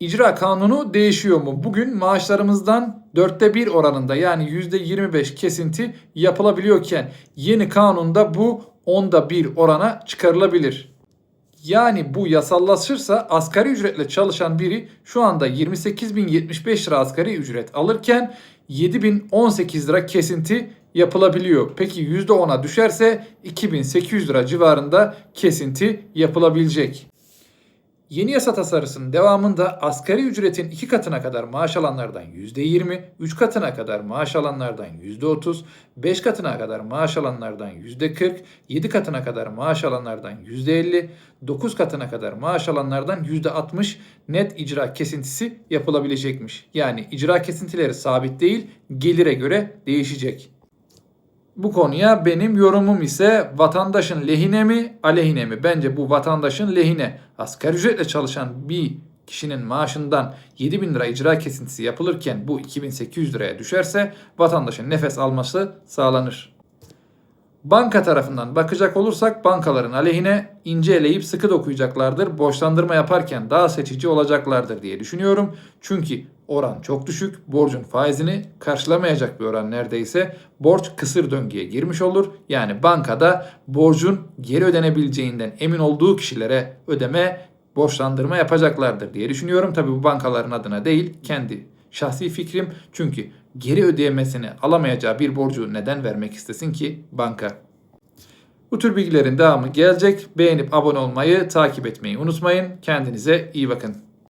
İcra kanunu değişiyor mu? Bugün maaşlarımızdan dörtte bir oranında yani yüzde 25 kesinti yapılabiliyorken yeni kanunda bu onda bir orana çıkarılabilir. Yani bu yasallaşırsa asgari ücretle çalışan biri şu anda 28.075 lira asgari ücret alırken 7.018 lira kesinti yapılabiliyor. Peki %10'a düşerse 2800 lira civarında kesinti yapılabilecek. Yeni yasa tasarısının devamında asgari ücretin 2 katına kadar maaş alanlardan %20, 3 katına kadar maaş alanlardan %30, 5 katına kadar maaş alanlardan %40, 7 katına kadar maaş alanlardan %50, 9 katına kadar maaş alanlardan %60 net icra kesintisi yapılabilecekmiş. Yani icra kesintileri sabit değil, gelire göre değişecek. Bu konuya benim yorumum ise vatandaşın lehine mi aleyhine mi? Bence bu vatandaşın lehine. Asgari ücretle çalışan bir kişinin maaşından 7 bin lira icra kesintisi yapılırken bu 2800 liraya düşerse vatandaşın nefes alması sağlanır. Banka tarafından bakacak olursak bankaların aleyhine ince eleyip sıkı dokuyacaklardır. Borçlandırma yaparken daha seçici olacaklardır diye düşünüyorum. Çünkü oran çok düşük. Borcun faizini karşılamayacak bir oran neredeyse. Borç kısır döngüye girmiş olur. Yani bankada borcun geri ödenebileceğinden emin olduğu kişilere ödeme borçlandırma yapacaklardır diye düşünüyorum. Tabi bu bankaların adına değil kendi şahsi fikrim. Çünkü geri ödeyemesini alamayacağı bir borcu neden vermek istesin ki banka? Bu tür bilgilerin devamı gelecek. Beğenip abone olmayı, takip etmeyi unutmayın. Kendinize iyi bakın.